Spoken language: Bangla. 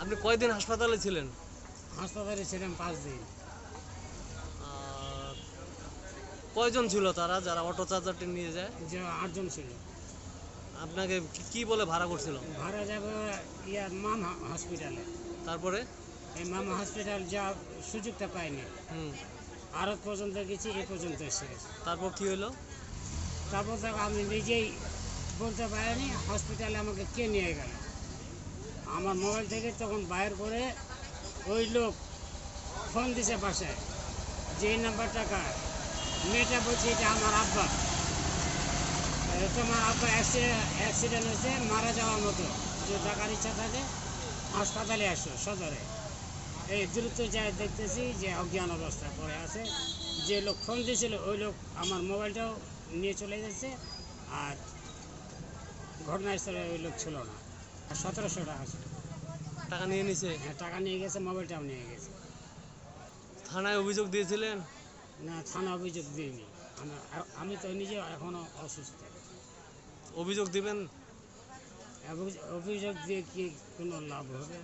আপনি কয়দিন হাসপাতালে ছিলেন? হাসপাতালে ছিলাম পাঁচ দিন। কয়জন ছিল তারা যারা অটো চার্জারটি নিয়ে যায়? যে আটজন ছিল। আপনাকে কি- কি বলে ভাড়া করছিল? ভাড়া যাবে ইয়া মামা হসপিটালে তারপরে? এই মাম হসপিটাল যা সুযোগটা পাইনি। হুম। আরত পর্যন্ত গেছি এ পর্যন্ত এসে গেছে। তারপর কি হলো তারপর আমি নিজেই বলতে পারিনি হসপিটালে আমাকে কে নিয়ে গেল? আমার মোবাইল থেকে তখন বাইর করে ওই লোক ফোন দিছে বাসায় যে এই নাম্বারটা কার? মেয়েটা বলছে, এটা আমার আব্বা। তোমার আব্বা অ্যাক্সিডেন্ট হয়েছে, মারা যাওয়ার মতো। যে টাকার ইচ্ছা থাকে, হাসপাতালে আসো, সদরে। এই দ্রুত যায়, দেখতেছি যে অজ্ঞান অবস্থায় পড়ে আছে। যে লোক ফোন দিয়েছিল, ওই লোক আমার মোবাইলটাও নিয়ে চলে যাচ্ছে। আর ঘটনাস্থলে ওই লোক ছিল না। সতেরোশো টাকা টাকা নিয়ে নিছে? হ্যাঁ টাকা নিয়ে গেছে মোবাইলটাও নিয়ে গেছে। থানায় অভিযোগ দিয়েছিলেন? না থানা অভিযোগ দিইনি। আমি তো নিজে এখনও অসুস্থ। অভিযোগ দিবেন? অভিযোগ দিয়ে কি কোনো লাভ হবে?